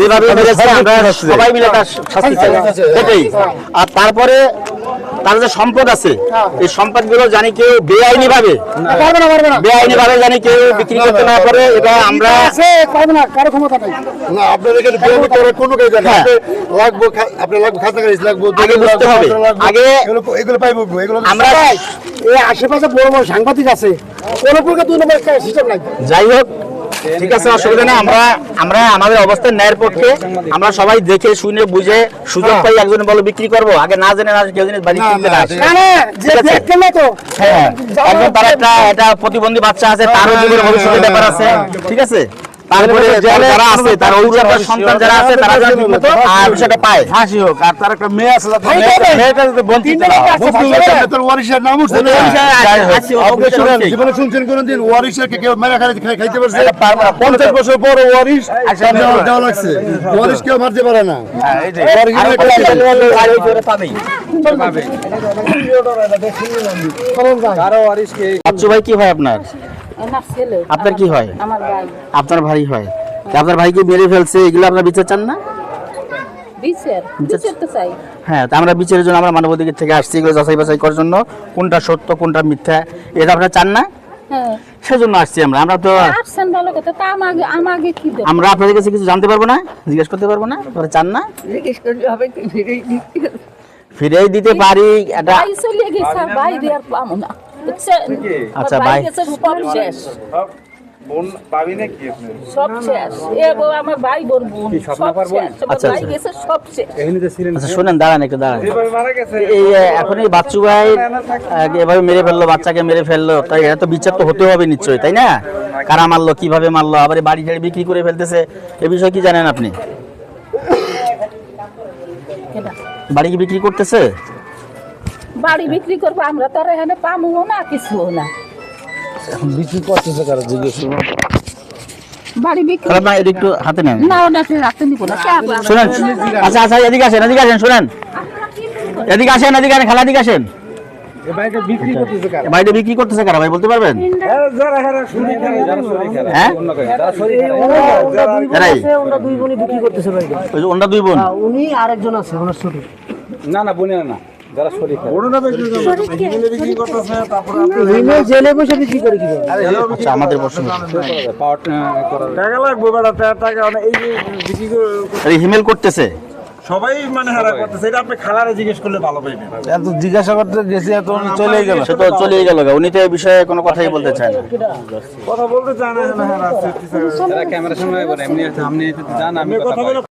যেভাবে মেরেছে আমরা সবাই মিলে তার শাস্তি চাই। সেটাই আর তারপরে তার যে সম্পদ আছে এই সম্পদগুলো জানি কেউ বেআইনি ভাবে পারবে না পারবে না। বেআইনি ভাবে জানি কেউ বিক্রি করতে না পারে এটা আমরা হ্যাঁ। আশেপাশে বড় বড় সাংবাদিক আছে কোন প্রকার দুই নম্বর সিস্টেম নাই। যাই হোক ঠিক আছে অসুবিধা নেই আমরা আমরা আমাদের অবস্থান ন্যায়ের পক্ষে। আমরা সবাই দেখে শুনে বুঝে সুযোগ পাই একজন বলো বিক্রি করব। আগে না জেনে না কেউ জিনিস বাড়ি কিনতে না, হ্যাঁ একজন তার একটা এটা প্রতিবন্ধী বাচ্চা আছে তারও জীবনের ভবিষ্যতের ব্যাপার আছে। ঠিক আছে? তারপরে যারা যারা আছে তার অভিভাবক সন্তান যারা আছে তারা যেন ঠিকমতো আর বিষয়টা পায় হাসি হোক আর তার একটা মেয়ে আছে ভাই, ভাই, ভাই। মেয়েটা যদি বঞ্চিত তিনটে না লোক। আছে, বুঝতে ভাই, পেরেছেন? ভাই। আপনার ওয়ারিশের নাম উঠছে না? যাই হোক, আপনি শুনেন, ঠিক। জীবনে শুনছেন কোনদিন ওয়ারিশকে কেউ মেরে খাই খাই- খাইতে পারছে এটা পারব না। পঞ্চাশ বছর পর ওয়ারিশ আচ্ছা, দেওয়া লাগছে ওয়ারিশ কেউ মারতে পারে না হ্যাঁ। বাচ্চু ভাই কি হয় আপনার আপনার কি হয়? আপনার ভাই হয়। তা আপনার ভাইকে মেরে ফেলছে এগুলো আপনার বিচার চান না? বিচার বিচার তো চাই। হ্যাঁ তা আমরা বিচারের জন্য আমরা মানবাধিকার থেকে আসছি এগুলো যাচাই বাছাই করার জন্য। কোনটা সত্য কোনটা মিথ্যা এটা আপনারা চান না? হ্যাঁ। সেজন্য আসছি আমরা। আমরা তো আমরা আপনাদের কাছে কিছু জানতে পারব না? জিজ্ঞেস করতে পারব না? আপনারা চান না? জিজ্ঞেস হবে ফিরেই দিতে পারি। এটা আচ্ছা, ভাই। শেষ। বোন পাবি না কি আপনি সব শেষ। এ বউ আমার ভাই বোন বোন। সব শেষ। আচ্ছা, ভাই। গেছে সব শেষ। আচ্ছা শোনেন দাঁড়ান একটু দাঁড়ান। এভাবে মারা গেছে এই এখন এই বাচ্চু ভাই এভাবে মেরে ফেলল বাচ্চাকে মেরে ফেলল। তাই এটা তো বিচার তো হতে হবে নিশ্চয়ই তাই না? কারা মারলো কীভাবে মারলো আবার বাড়ি টাড়ি বিক্রি করে ফেলতেছে এ বিষয়ে কি জানেন আপনি? বাড়ি কি বিক্রি করতেছে? বাড়ি বিক্রি করব আমরা তো আর এখানে পাবো না কিছু না। বিক্রি করতেছে কারও? জিজ্ঞেস করুন। বাড়ি বিক্রি না একটু হাতে নেন। না ওনাকে রাখতে নিব না শুনেন আচ্ছা আচ্ছা এদিকে আসেন এদিকে আসেন শুনেন। এদিকে আসেন এদিকে আসেন খেলা এদিকে আসেন। এ বিক্রি করতেছে কারও? বাড়িতে বিক্রি করতেছে কারা ভাই বলতে পারবেন? যারা যারা শরীর খারাপ, যারা শরীর খারাপ। হ্যাঁ? যারা শরীর খারাপ, এরাই ওরা দুই বোন। উনি আরেকজন আছে ওনার ছোট। না না বোনের না। যারা শরীর। জেলে বসে বিক্রি করে কি আচ্ছা আমাদের প্রশ্ন টাকা লাগবে বেড়া টাকা এই যে বিক্রি করে- হিমেল করতেছে সবাই মানে হারা করতেছে এটা আপনি খালারে জিজ্ঞেস করলে ভালো পাইবেন এত জিজ্ঞাসা করতে গেছি এত চলে গেল সে তো চলেই গেল উনি তো এই বিষয়ে কোনো কথাই বলতে চায় না কথা বলতে চায় না হারা ক্যামেরার সামনে এমনি সামনে জান আমি কথা বলে